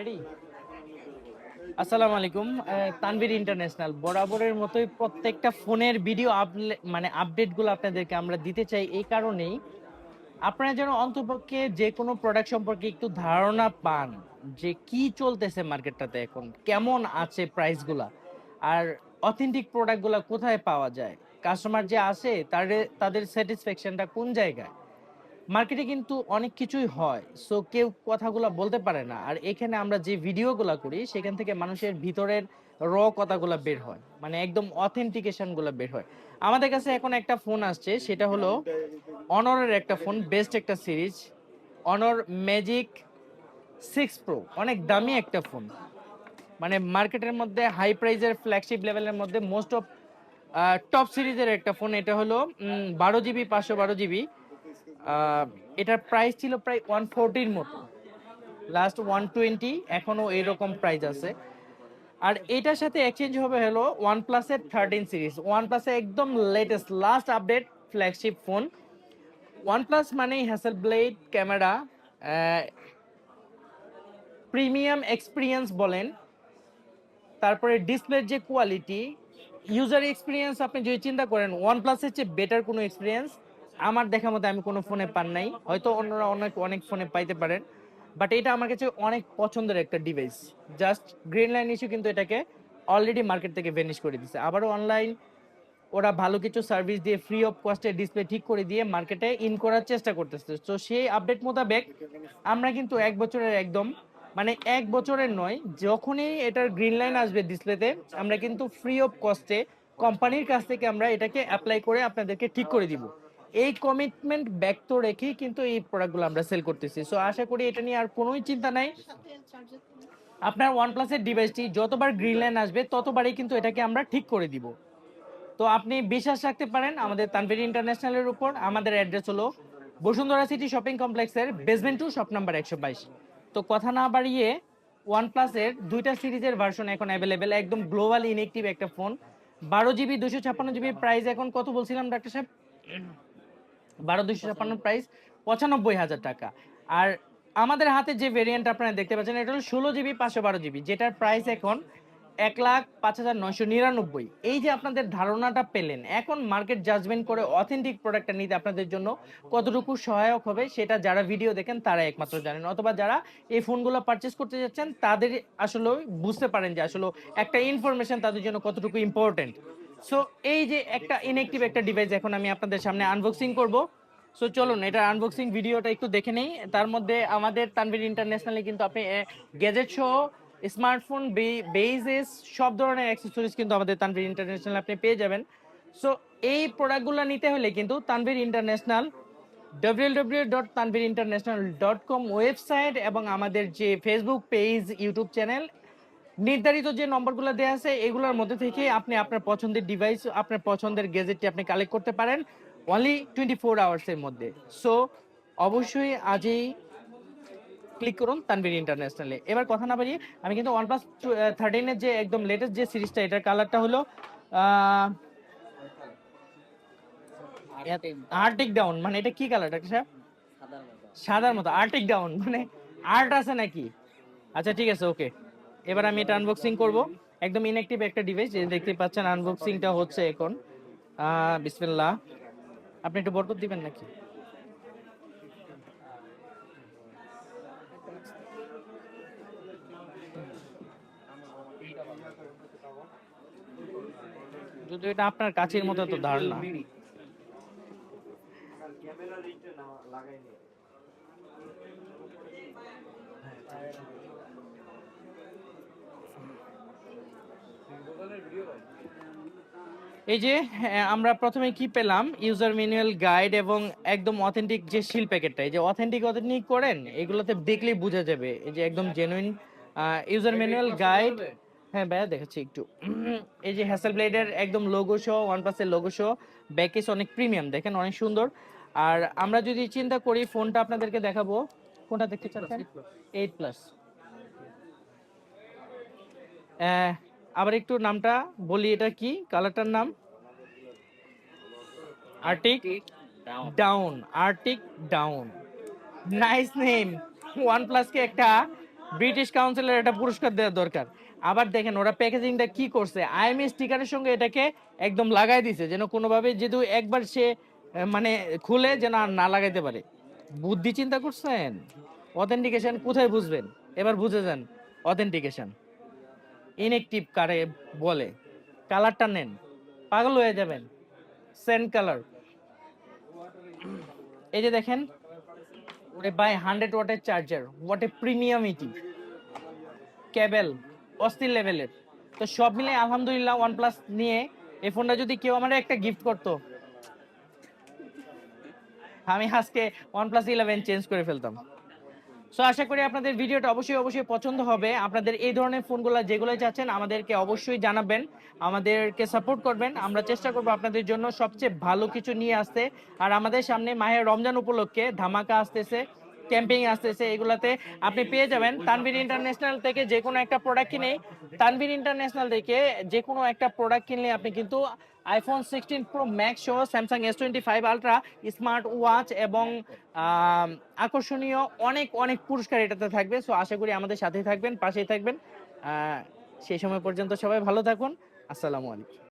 Ready আসসালামু আলাইকুম Tanvir international বরাবরের মতোই প্রত্যেকটা ফোনের ভিডিও মানে আপডেটগুলো আপনাদেরকে আমরা দিতে চাই এই কারণেই। আপনারা যেন অন্তপক্ষে যে কোনো প্রোডাক্ট সম্পর্কে একটু ধারণা পান যে কি চলতেছে মার্কেটটাতে এখন, কেমন আছে প্রাইসগুলা আর অথেন্টিক প্রোডাক্টগুলো কোথায় পাওয়া যায় কাস্টমার যে আসে তাদের তাদের স্যাটিসফ্যাকশনটা কোন জায়গায়? মার্কেটে কিন্তু অনেক কিছুই হয়। সো কেউ কথাগুলো বলতে পারে না। আর এখানে আমরা যে ভিডিওগুলো করি, সেখান থেকে মানুষের ভিতরের র কথাগুলো বের হয়। মানে একদম অথেন্টিকেশনগুলো বের হয়। আমাদের কাছে এখন একটা ফোন আসছে, সেটা হলো অনরের একটা ফোন বেস্ট একটা series Honor magic six pro অনেক দামি একটা ফোন মানে মার্কেটের মধ্যে হাই প্রাইজের ফ্ল্যাগশিপ লেভেলের মধ্যে মোস্ট অফ টপ সিরিজের একটা ফোন এটা হলো বারো জিবি পাঁচশো বারো জিবি এটার প্রাইস ছিল প্রায় ওয়ান ফোরটির মতো। লাস্ট ওয়ান টোয়েন্টি এখনও এরকম প্রাইস আছে। আর এটার সাথে এক্সচেঞ্জ হবে হলো ওয়ান প্লাসের থার্টিন সিরিজ ওয়ান প্লাসের একদম latest last update flagship phone one plus মানেই Hasselblad camera premium experience বলেন। তারপরে ডিসপ্লের যে কোয়ালিটি ইউজার এক্সপিরিয়েন্স আপনি যদি চিন্তা করেন ওয়ান প্লাসের চেয়ে বেটার কোনো এক্সপিরিয়েন্স আমার দেখা মতো আমি কোনো ফোনে পান নাই। হয়তো অন্যরা অনেক অনেক ফোনে পাইতে পারেন। বাট এটা আমার কাছে অনেক পছন্দের একটা device just green line issue কিন্তু এটাকে অলরেডি মার্কেট থেকে ভেনিশ করে দিছে। আবারও অনলাইন ওরা ভালো কিছু সার্ভিস দিয়ে ফ্রি অফ কস্টে ডিসপ্লে ঠিক করে দিয়ে মার্কেটে ইন করার চেষ্টা করতেছে। তো সেই আপডেট মোতাবেক আমরা কিন্তু এক বছরের একদম মানে এক বছরের নয়, যখনই এটার গ্রিন লাইন আসবে ডিসপ্লেতে আমরা কিন্তু ফ্রি অফ কস্টে কোম্পানির কাছ থেকে আমরা এটাকে অ্যাপ্লাই করে আপনাদেরকে ঠিক করে দিব। এই কমিটমেন্ট ব্যক্ত রেখেই কিন্তু এই প্রোডাক্টগুলো আমরা সেল করতেছি। সো আশা করি এটা নিয়ে আর কোনোই চিন্তা নাই। আপনার ওয়ান প্লাসের ডিভাইসটি যতবার গ্রিন লাইন আসবে, ততবারই কিন্তু এটাকে আমরা ঠিক করে দিব। তো, আপনি বিশ্বাস রাখতে পারেন, আমাদের তানভীর ইন্টারন্যাশনালের উপর, আমাদের অ্যাড্রেস হলো বসুন্ধরা সিটি শপিং কমপ্লেক্সের বেসমেন্ট টু শপ নাম্বার একশো বাইশ। তো, কথা না বাড়িয়ে ওয়ান প্লাসের দুইটা সিরিজের ভার্সন এখন অ্যাভেলেবেল একদম গ্লোবাল ইনএক্টিভ একটা ফোন বারো জিবি দুশো ছাপ্পান্ন জিবি প্রাইস এখন কত বলছিলাম ডাক্তার সাহেব? বারো দুশো ছাপ্পান্ন প্রাইস পঁচানব্বই হাজার টাকা। আর আমাদের হাতে যে ভেরিয়েন্ট আপনারা দেখতে পাচ্ছেন এটা হলো ষোলো জিবি পাঁচশো বারো জিবি যেটার প্রাইস এখন এক লাখ পাঁচ হাজার নয়শো নিরানব্বই। এই যে আপনাদের ধারণাটা পেলেন এখন মার্কেট জাজমেন্ট করে অথেন্টিক প্রোডাক্টটা নিতে আপনাদের জন্য কতটুকু সহায়ক হবে সেটা যারা ভিডিও দেখেন তারা একমাত্র জানেন। অথবা যারা এই ফোনগুলো পারচেস করতে যাচ্ছেন তাদের আসলে বুঝতে পারেন যে আসলে একটা ইনফরমেশন তাদের জন্য কতটুকু ইম্পর্টেন্ট সো এই যে একটা ইনএক্টিভ একটা ডিভাইস এখন আমি আপনাদের সামনে আনবক্সিং করব। সো চলুন, এটা আনবক্সিং ভিডিওটা একটু দেখে নেই। তার মধ্যে আমাদের তানভীর ইন্টারন্যাশনালে কিন্তু আপনি গ্যাজেট সহ স্মার্টফোন বেইজেস সব ধরনের অ্যাক্সেসরিজ কিন্তু আমাদের তানভীর ইন্টারন্যাশনাল আপনি পেয়ে যাবেন। সো এই প্রোডাক্টগুলো নিতে হলে কিন্তু Tanvir international W dot Tanvir international dot com website এবং আমাদের যে ফেসবুক পেজ ইউটিউব চ্যানেল নির্ধারিত যে নম্বরগুলো দেওয়া আছে এগুলোর মধ্যে থেকে আপনি আপনার পছন্দের ডিভাইস আপনার পছন্দের গেজেটটি আপনি কালেক্ট করতে পারেন অনলি টোয়েন্টি ফোর আওয়ার্সের মধ্যে। সো অবশ্যই আজই ক্লিক করুন তানভীর ইন্টারন্যাশনালে এবার কথা না বাড়িয়ে আমি কিন্তু ওয়ান প্লাস থার্টিনের যে একদম লেটেস্ট যে সিরিজটা এটার কালারটা হলো আর্টিক ডাউন মানে এটা কি কালার ডাক্তার সাহেব সাদার মতো আর্টিক ডাউন মানে আর্ট আছে নাকি? আচ্ছা ঠিক আছে ওকে এবার আমি এটা আনবক্সিং করব। একদম ইনঅ্যাক্টিভ একটা ডিভাইস যে দেখতে পাচ্ছেন আনবক্সিংটা হচ্ছে এখন। বিসমিল্লাহ। আপনি একটু বরকত দিবেন নাকি? যদি এটা আপনার কাছের মতো তো ধারণা এই যে আমরা প্রথমে কি পেলাম? ইউজার ম্যানুয়াল গাইড এবং একদম অথেন্টিক যে শিল প্যাকেটটা এই যে অথেন্টিক অথেন্টিক করেন এগুলোতে দেখলেই বোঝা যাবে। এই যে একদম জেনুইন ইউজার ম্যানুয়াল গাইড হ্যাঁ ভাইয়া দেখাচ্ছি একটু। এই যে হ্যাসেল ব্লেডের একদম লোগো শো ওয়ান প্লাসের লোগো শো ব্যাকেস অনেক প্রিমিয়াম দেখেন অনেক সুন্দর। আর আমরা যদি চিন্তা করি ফোনটা আপনাদেরকে দেখাবো। কোনটা দেখতে চাচ্ছেন? এইট প্লাস আবার একটু নামটা বলি এটা কি? কালারটার নাম? Arctic dawn Arctic dawn nice name one প্লাসকে একটা ব্রিটিশ কাউন্সিলের একটা পুরস্কার দেওয়া দরকার। আবার দেখেন ওরা প্যাকেজিংটা কি করছে? আইএমএ স্টিকারের সঙ্গে এটাকে একদম লাগাই দিছে যেন কোনোভাবে যেহেতু একবার সে মানে খুলে যেন আর না লাগাইতে পারে। বুদ্ধি চিন্তা করছেন? অথেন্টিকেশন কোথায় বুঝবেন? এবার বুঝে যান। অথেন্টিকেশন ইনএক্টিভ কারে বলে। কালারটা নেন। পাগল হয়ে যাবেন। সেন্ড কালার এই যে দেখেন, ওরে বাই হান্ড্রেড ওয়াটের চার্জার ওয়াট এ প্রিমিয়াম ইটি কেবল অস্থির লেভেলের তো সব মিলে আলহামদুলিল্লাহ ওয়ান প্লাস নিয়ে এই ফোনটা যদি কেউ আমার একটা গিফট করতো। আমি আজকে ওয়ানপ্লাস ইলেভেন চেঞ্জ করে ফেলতাম। সো আশা করি আপনাদের ভিডিওটা অবশ্যই অবশ্যই পছন্দ হবে। আপনাদের এই ধরনের ফোনগুলো যেগুলো চাচ্ছেন, আমাদেরকে অবশ্যই জানাবেন। আমাদেরকে সাপোর্ট করবেন। আমরা চেষ্টা করব আপনাদের জন্য সবচেয়ে ভালো কিছু নিয়ে আসতে। আর আমাদের সামনে মাহের রমজান উপলক্ষে ধামাকা আসতেছে। ক্যাম্পিং আসতেছে এগুলাতে। আপনি পেয়ে যাবেন তানভীর ইন্টারন্যাশনাল থেকে যে কোনো একটা প্রোডাক্ট কিনে। তানভীর ইন্টারন্যাশনাল থেকে যে কোনো একটা প্রোডাক্ট কিনলে আপনি কিন্তু আইফোন সিক্সটিন প্রো ম্যাক্স সহ Samsung S twenty five ultra smart watch এবং আকর্ষণীয় অনেক অনেক পুরস্কার এটাতে থাকবে। সো আশা করি আমাদের সাথেই থাকবেন, পাশেই থাকবেন। সেই সময় পর্যন্ত সবাই ভালো থাকুন। আসসালামু আলাইকুম।